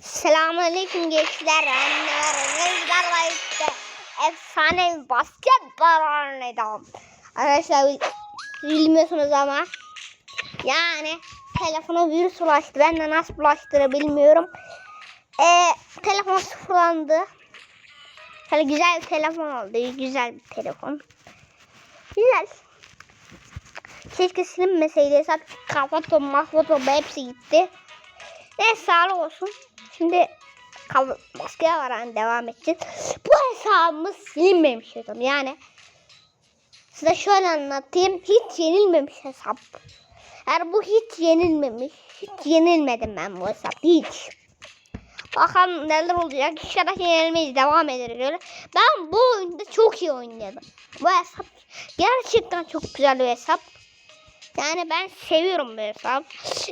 Selamünaleyküm gençler, anneler, kızlarla işte efsane bir basketbol oynayacağım. Arkadaşlar bilmiyorsunuz ama yani telefona virüs ulaştı. Ben de nasıl bulaştığını bilmiyorum. Ee, telefon sıfırlandı. Şöyle güzel bir telefon oldu. Güzel bir telefon. Güzel. Keşke silinmeseydi hesap. Kafatom, mahvotom hepsi gitti. Neyse sağlık olsun. Şimdi maskeye varan devam edeceğiz. Bu hesabımız silinmemiş hesap. Yani size şöyle anlatayım. Hiç yenilmemiş hesap. Yani bu hiç yenilmemiş. Hiç yenilmedim ben bu hesap. Hiç. Bakalım neler olacak. İnşallah yenilmeyiz. Devam ederiz öyle. Ben bu oyunda çok iyi oynadım. Bu hesap gerçekten çok güzel bir hesap. Yani ben seviyorum bu hesap.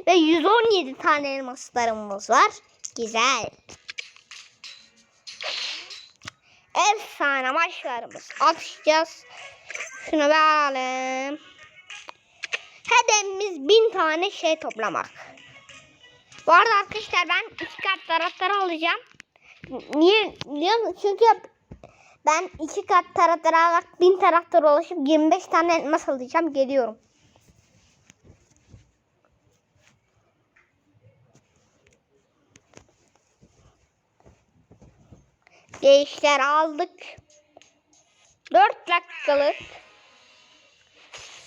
Ve 117 tane elmaslarımız var. Güzel. Efsane maçlarımız. Atışacağız. Şunu alalım. Hedefimiz 1000 tane şey toplamak. Bu arada arkadaşlar ben iki kat taraftarı alacağım. Niye? Biliyor musun? Çünkü ben iki kat taraftarı alarak 1000 taraftar ulaşıp 25 tane elmas alacağım. Geliyorum. Gençler aldık. 4 dakikalık.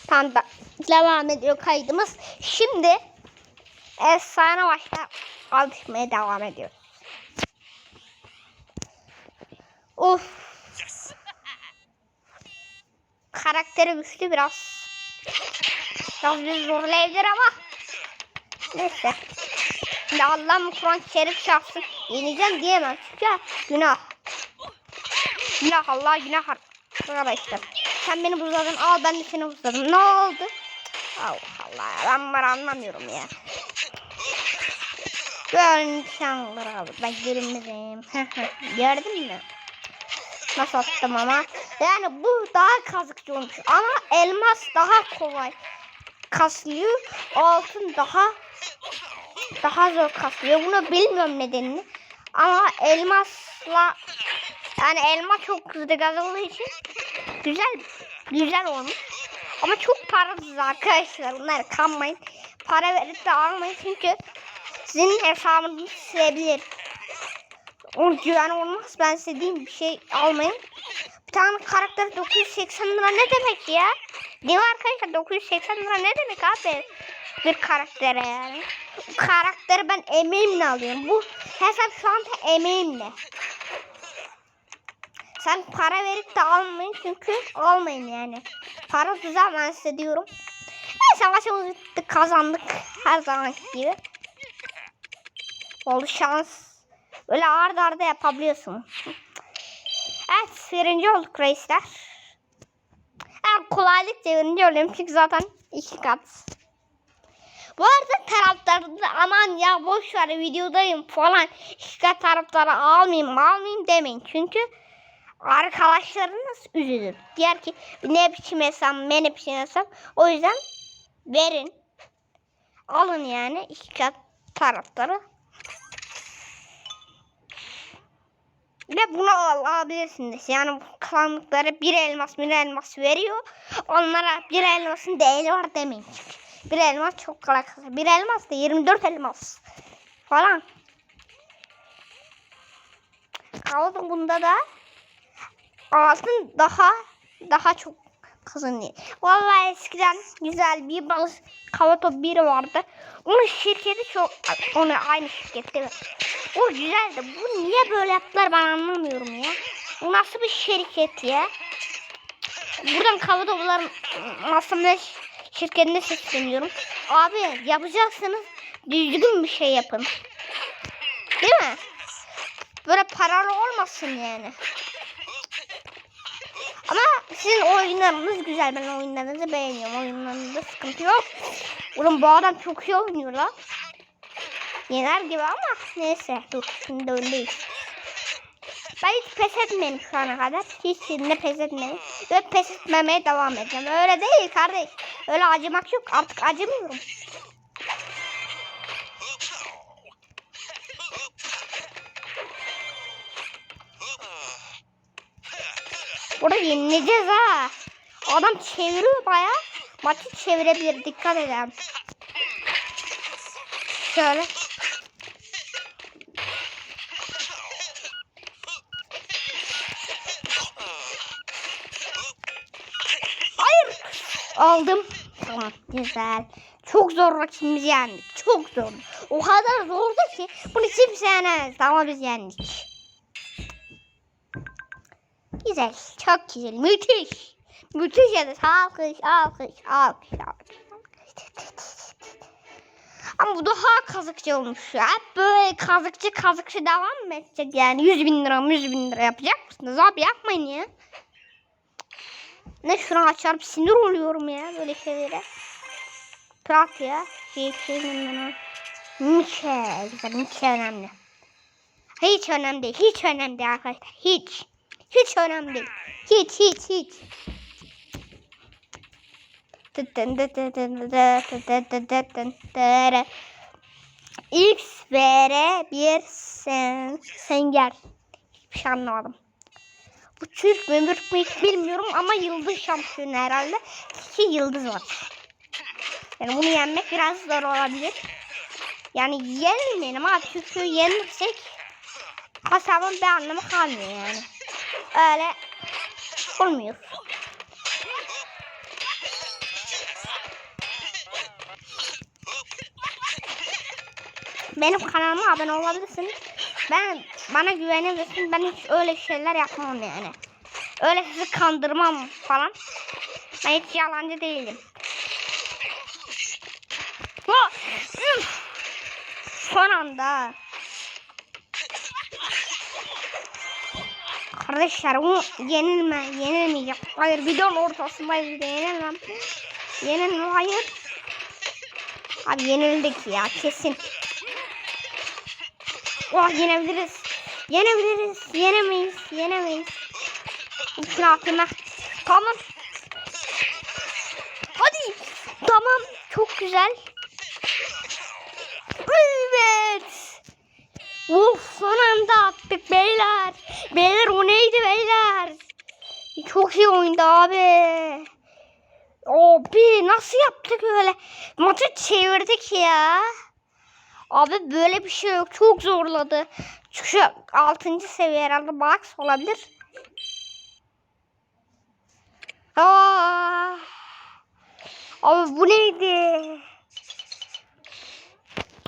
Tam da devam ediyor kaydımız. Şimdi efsane başta alışmaya devam ediyoruz. Of. Karakteri güçlü biraz. Biraz bir zorlayabilir ama. Neyse. Şimdi Allah'ım Kur'an şerif çarpsın. Yeneceğim diyemem. Çünkü günah. Günah Allah günah. Arkadaşlar. Sen beni buzladın. Al ben de seni buzladım. Ne oldu? Allah Allah. Ben bunları anlamıyorum ya. Böyle insanlar abi. Ben görünmezim. Gördün mü? Nasıl attım ama. Yani bu daha kazıkçı olmuş. Ama elmas daha kolay kaslıyor. Altın daha daha zor kaslıyor. Bunu bilmiyorum nedenini. Ama elmasla yani elma çok hızlı gaz için güzel güzel olmuş. Ama çok parasız arkadaşlar. Bunlar kanmayın. Para verip de almayın çünkü sizin hesabınızı silebilir. O güven olmaz. Ben size bir şey almayın. Bir tane karakter 980 lira ne demek ya? Değil mi arkadaşlar 980 lira ne demek abi? Bir karaktere yani. Bu karakteri ben emeğimle alıyorum. Bu hesap şu anda emeğimle. Sen para verip de almayın çünkü almayın yani. Para güzel ben size diyorum. Neyse maçımızı bitti kazandık her zaman gibi. Oldu şans. Öyle arda arda yapabiliyorsun. Evet birinci olduk reisler. Yani kolaylıkla birinci oluyorum çünkü zaten iki kat. Bu arada taraftarı aman ya boş ver videodayım falan iki kat taraftarı almayayım almayayım demeyin. Çünkü arkadaşlarınız üzülür. Diğer ki ne biçim hesap ne biçim hesap. O yüzden verin. Alın yani iki kat taraftarı. Ve bunu al- alabilirsiniz. Yani kalanlıklara bir elmas bir elmas veriyor. Onlara bir elmasın değeri var demeyin. Bir elmas çok kolay kazanır. Bir elmas da 24 elmas falan. Kaldı bunda da altın daha daha çok kazanıyor. Vallahi eskiden güzel bir balık kava top biri vardı. Onun şirketi çok onu aynı şirkette mi? O güzeldi. Bu niye böyle yaptılar ben anlamıyorum ya. Bu nasıl bir şirket ya? Buradan kava topların aslında şirketine sesleniyorum. Abi yapacaksınız düzgün bir şey yapın. Değil mi? Böyle paralı olmasın yani. Sizin oyunlarınız güzel. Ben oyunlarınızı beğeniyorum. Oyunlarınızda sıkıntı yok. Oğlum bu adam çok iyi oynuyor lan. Yener gibi ama neyse dur şimdi öndeyiz. Ben hiç pes etmedim şu ana kadar. Hiç şimdi pes etmedim. Ve pes etmemeye devam edeceğim. Öyle değil kardeş. Öyle acımak yok. Artık acımıyorum. Burada yenileceğiz ha. Adam çeviriyor baya. Maçı çevirebilir. Dikkat edelim. Şöyle. Hayır. Aldım. Tamam güzel. Çok zor rakibimizi yendik. Çok zor. O kadar zordu ki bunu kimse yenemez. Ama biz yendik. Güzel. Çok güzel. Müthiş. Müthiş ya da alkış, alkış, alkış, alkış. Ama bu daha kazıkçı olmuş ya. Hep böyle kazıkçı kazıkçı devam mı edecek yani? 100 bin lira 100 bin lira yapacak mısınız? Abi yapmayın ya. Ne şunu açar sinir oluyorum ya böyle şeylere. Bırak ya. Şey şey Mike. Güzel Mike önemli. Hiç önemli değil. Hiç önemli değil arkadaşlar. Hiç. Hiç önemli değil. Hiç hiç hiç. X vere bir sen senger. Hiçbir şey anlamadım. Bu Türk mü Mürk mü hiç bilmiyorum ama yıldız şampiyonu herhalde. İki yıldız var. Yani bunu yenmek biraz zor olabilir. Yani yenmeyelim ama Türk'ü yenirsek kasabın bir anlamı kalmıyor yani. Öyle olmuyor. Benim kanalıma abone olabilirsin. Ben bana güvenebilirsin. Ben hiç öyle şeyler yapmam yani. Öyle sizi kandırmam falan. Ben hiç yalancı değilim. Son anda. Arkadaşlar bu yenilme, yenilmeyecek. Hayır videonun ortasındayız bir de yenilmem. Yenilme hayır. Abi yenildik ya kesin. Oh yenebiliriz. Yenebiliriz. Yenemeyiz. Yenemeyiz. Atayım ben. Tamam. Hadi. Tamam. Çok güzel. Evet. Of son anda attık beyler. Beyler o neydi beyler? Çok iyi oyundu abi. Abi nasıl yaptık öyle? Maçı çevirdik ya. Abi böyle bir şey yok. Çok zorladı. Şu 6. seviye herhalde box olabilir. Aa! Abi bu neydi?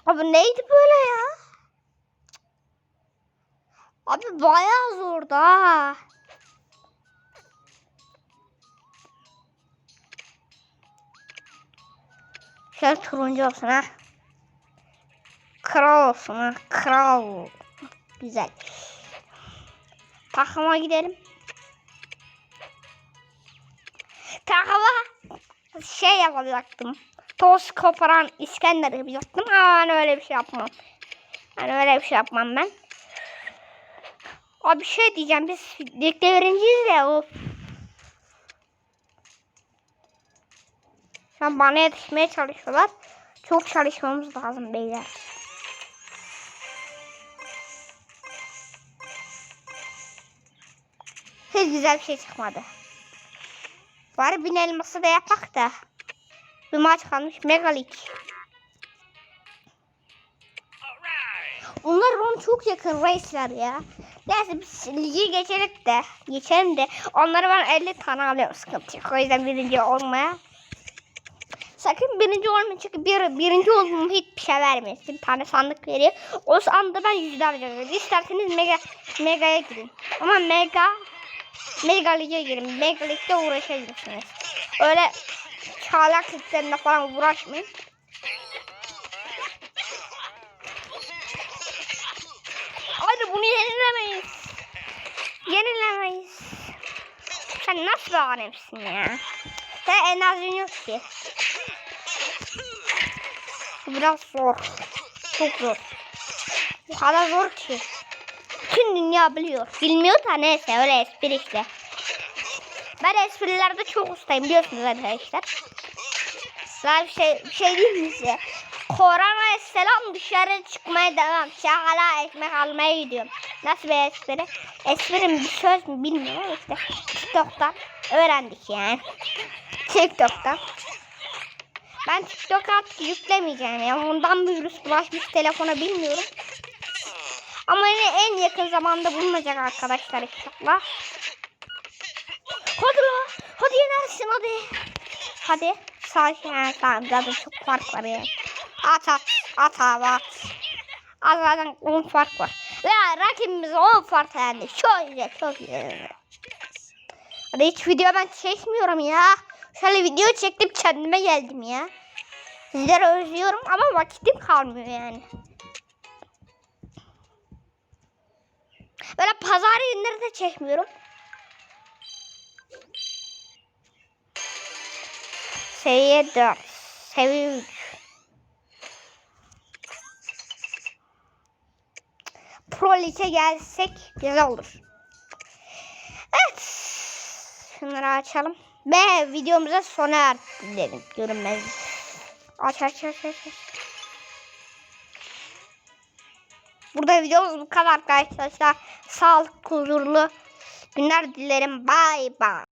Abi neydi böyle ya? Abi bayağı zordu ha. Şöyle turuncu olsun ha. Kral olsun ha. Kral. Güzel. Takıma gidelim. Takıma şey yapacaktım. Toz koparan İskender yapacaktım ama ben öyle bir şey yapmam. Ben öyle bir şey yapmam ben. Abi bir şey diyeceğim biz ligde öğrenciyiz de o. Şu an bana yetişmeye çalışıyorlar. Çok çalışmamız lazım beyler. Hiç güzel bir şey çıkmadı. Bari bin elması da yapak da. Bir maç kalmış megalik. Onlar bana çok yakın reisler ya. Neyse biz ligi geçelim de. Geçelim de. Onları ben 50 tane alıyorum sıkıntı yok. O yüzden birinci olmaya. Sakın birinci olmayın çünkü bir, birinci olduğum hiçbir şey vermiyor. Bir tane sandık veriyor. O sandığı ben yüzlerce veriyorum. İsterseniz mega, mega'ya girin. Ama mega Mega Lig'e girin. Mega Lig'de uğraşabilirsiniz. Öyle çağlak liglerine falan uğraşmayın. Hadi bunu yenilemeyiz. Yenilemeyiz. Sen nasıl bir alemsin ya? Sen enerjin yok ki. Biraz zor. Çok zor. Bu kadar zor ki. Tüm dünya biliyor. Bilmiyor da neyse öyle espri işte. Ben esprilerde çok ustayım biliyorsunuz arkadaşlar. Daha bir şey, bir şey diyeyim mi size? Korona selam dışarı çıkmaya devam. Şakala ekmek almaya gidiyorum. Nasıl bir espri? Esprim bir söz mü bilmiyorum işte TikTok'tan öğrendik yani. TikTok'tan. Ben TikTok artık yüklemeyeceğim ya. Ondan bir virüs bulaşmış telefona bilmiyorum. Ama yine en yakın zamanda bulunacak arkadaşlar inşallah. Hadi la. Hadi yenersin hadi. Hadi. Sakin. Ha, tamam zaten çok fark var ya. At at. At abi at. Zaten 10 fark var. Ve rakibimiz 10 fark yani. Çok güzel çok güzel. Hadi hiç video ben çekmiyorum ya. Şöyle video çektim kendime geldim ya. Sizleri özlüyorum ama vakitim kalmıyor yani. Böyle pazar günleri de çekmiyorum. Seviye 4. Seviye 3. Pro Lig'e gelsek güzel olur. Evet. Şunları açalım. Ve videomuza sona erdirelim. Görünmez. Aç aç aç aç. Burada videomuz bu kadar arkadaşlar. Sağlıklı, huzurlu günler dilerim. Bye bye.